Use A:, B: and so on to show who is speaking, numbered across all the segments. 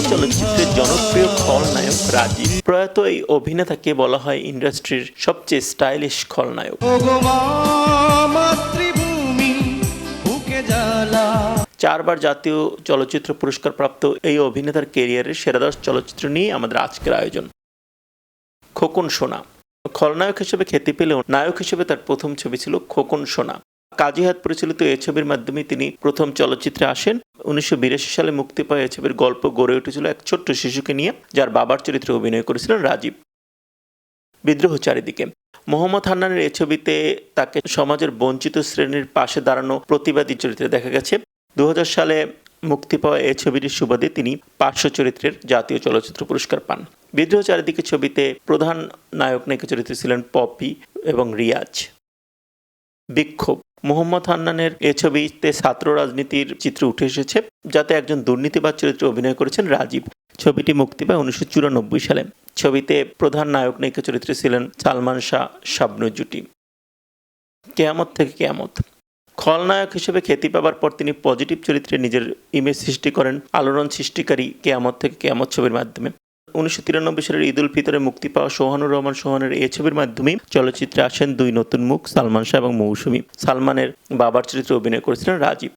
A: বাংলা চলচ্চিত্রের জনপ্রিয় খলনায়ক রাজীব। প্রয়াত এই অভিনেতাকে বলা হয় ইন্ডাস্ট্রির সবচেয়ে স্টাইলিশ খলনায়ক। চারবার জাতীয় চলচ্চিত্র পুরস্কার প্রাপ্ত এই অভিনেতার কেরিয়ারের সেরা দশ চলচ্চিত্র নিয়ে আমাদের আজকের আয়োজন। খোকন সোনা। খলনায়ক হিসেবে খ্যাতি পেলেও নায়ক হিসেবে তার প্রথম ছবি ছিল খোকন সোনা। কাজী হাত পরিচালিত এই ছবির মাধ্যমে তিনি প্রথম চলচ্চিত্রে আসেন উনিশশো বিরাশি সালে মুক্তি পাওয়া এই ছবির গল্প গড়ে উঠেছিল এক ছোট্ট শিশুকে নিয়ে, যার বাবার চরিত্রে অভিনয় করেছিলেন রাজীব। বিদ্রোহ চারিদিকে। মোহাম্মদ হান্নানের এই ছবিতে তাকে সমাজের বঞ্চিত শ্রেণির পাশে দাঁড়ানো প্রতিবাদী চরিত্রে দেখা গেছে। দু হাজার সালে মুক্তি পাওয়া এই ছবিটির সুবাদে তিনি পার্শ্ব চরিত্রের জাতীয় চলচ্চিত্র পুরস্কার পান। বিদ্রোহ চারিদিকে ছবিতে প্রধান নায়ক নায়িকা চরিত্রে ছিলেন পপি এবং রিয়াজ। বিক্ষোভ। মোহাম্মদ হান্নানের এ ছবিতে ছাত্র রাজনীতির চিত্র উঠে এসেছে, যাতে একজন দুর্নীতিবাদ চরিত্রে অভিনয় করেছেন রাজীব। ছবিটি মুক্তি পায় উনিশশো চুরানব্বই সালে। ছবিতে প্রধান নায়ক নায়িকা চরিত্রে ছিলেন সালমান শাহ শাবনু জুটি। কেয়ামত থেকে কেয়ামত। খলনায়ক হিসেবে খ্যাতি পাবার পর তিনি পজিটিভ চরিত্রে নিজের ইমেজ সৃষ্টি করেন, আলোড়ন সৃষ্টিকারী কেয়ামত থেকে কেয়ামত ছবির মাধ্যমে। উনিশশো তিরানব্বই সালের ঈদ উল ফিতরে মুক্তি পাওয়া সোহানুর রহমান সোহানের এই ছবির মাধ্যমেই চলচ্চিত্রে আসেন দুই নতুন মুখ, সালমান শাহ এবং মৌসুমী। সালমানের বাবার চরিত্রে অভিনয় করেছিলেন রাজীব।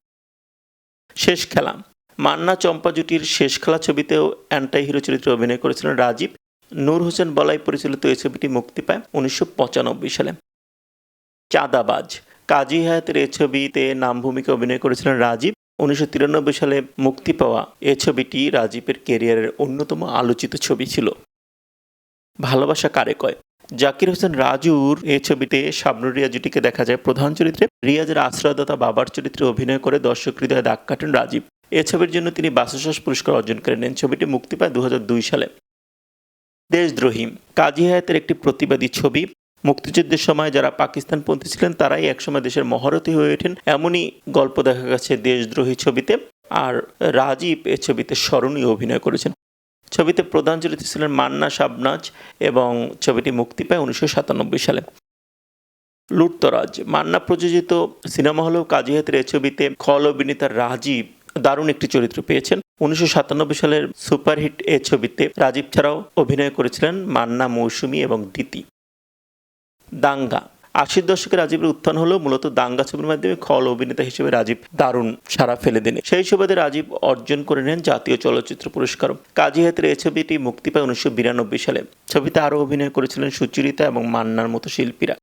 A: শেষ খেলা। মান্না চম্পা জুটির শেষ খেলা ছবিতেও অ্যান্টাই হিরো চরিত্রে অভিনয় করেছিলেন রাজীব। নূর হোসেন বলাই পরিচালিত এই ছবিটি মুক্তি পায় উনিশশো পঁচানব্বই সালে। চাঁদাবাজ। কাজী হায়াতের এই ছবিতে নাম ভূমিকা অভিনয় করেছিলেন রাজীব। উনিশশো তিরানব্বই সালে মুক্তি পাওয়া এ ছবিটি রাজীবের কেরিয়ারের অন্যতম আলোচিত ছবি ছিল। ভালোবাসা কারে কয়? জাকির হোসেন রাজুর এই ছবিতে শাবনুর রিয়া জুটিকে দেখা যায় প্রধান চরিত্রে। রিয়াজের আশ্রয়দাতা বাবার চরিত্রে অভিনয় করে দর্শক হৃদয়ে দাগ কাটেন রাজীব। এ ছবির জন্য তিনি বাসশ্বাস পুরস্কার অর্জন করে নেন ছবিটি মুক্তি পায় দু হাজার দুই সালে। দেশদ্রোহী। কাজী হায়াতের একটি প্রতিবাদী ছবি মুক্তিযুদ্ধের সময় যারা পাকিস্তানপন্থী ছিলেন, তারাই একসময় দেশের মহারথী হয়ে ওঠেন। এমনই গল্প দেখা গেছে দেশদ্রোহী ছবিতে, আর রাজীব এ ছবিতে স্মরণীয় অভিনয় করেছেন। ছবিতে প্রধান চরিত্রে ছিলেন মান্না শাবনাজ এবং ছবিটি মুক্তি পায় উনিশশো সাতানব্বই সালে। লুটতরাজ, মান্না প্রযোজিত সিনেমা হলেও কাজী হাতের এই ছবিতে খল অভিনেতা রাজীব দারুণ একটি চরিত্র পেয়েছেন। উনিশশো সাতানব্বই সালের সুপারহিট এ ছবিতে রাজীব ছাড়াও অভিনয় করেছিলেন মান্না মৌসুমী এবং দিতি। দাঙ্গা। আশির দশকে রাজীবের উত্থান হলেও মূলত দাঙ্গা ছবির মাধ্যমে খল অভিনেতা হিসেবে রাজীব দারুণ সারা ফেলে দেন। সেই সুবাদে রাজীব অর্জন করে নেন জাতীয় চলচ্চিত্র পুরস্কার। কাজী হাতের এই ছবিটি মুক্তি পায় উনিশশো বিরানব্বই সালে। ছবিতে আরও অভিনয় করেছিলেন সুচরিতা এবং মান্নার মতো শিল্পীরা।